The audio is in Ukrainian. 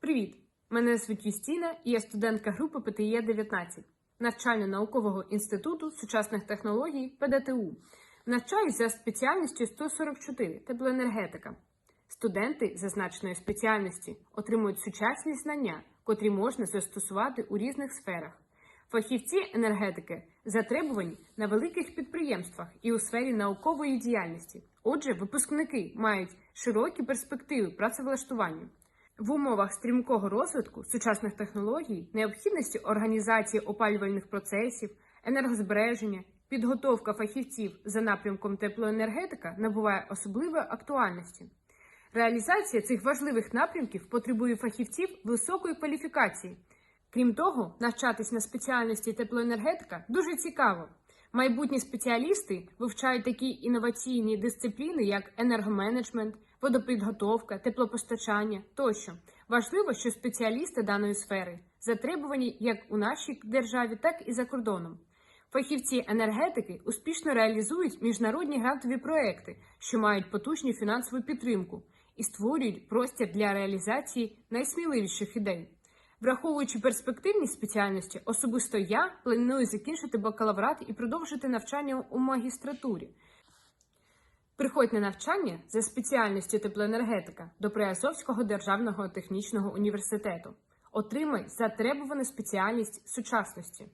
Привіт! Мене звуть Юстіна і я студентка групи ПТЄ 19 навчально-наукового інституту сучасних технологій ПДТУ. Навчаюсь за спеціальністю 144 теплоенергетика. Студенти зазначеної спеціальності отримують сучасні знання, котрі можна застосувати у різних сферах. Фахівці енергетики затребувані на великих підприємствах і у сфері наукової діяльності. Отже, випускники мають широкі перспективи працевлаштування. В умовах стрімкого розвитку сучасних технологій, необхідності організації опалювальних процесів, енергозбереження, підготовка фахівців за напрямком теплоенергетика набуває особливої актуальності. Реалізація цих важливих напрямків потребує фахівців високої кваліфікації. Крім того, навчатись на спеціальності теплоенергетика дуже цікаво. Майбутні спеціалісти вивчають такі інноваційні дисципліни, як енергоменеджмент, водопідготовка, теплопостачання тощо. Важливо, що спеціалісти даної сфери затребувані як у нашій державі, так і за кордоном. Фахівці енергетики успішно реалізують міжнародні грантові проекти, що мають потужну фінансову підтримку і створюють простір для реалізації найсміливіших ідей. Враховуючи перспективні спеціальності, особисто я планую закінчити бакалаврат і продовжити навчання у магістратурі. Приходь на навчання за спеціальністю теплоенергетика до Приазовського державного технічного університету. Отримай затребувану спеціальність сучасності.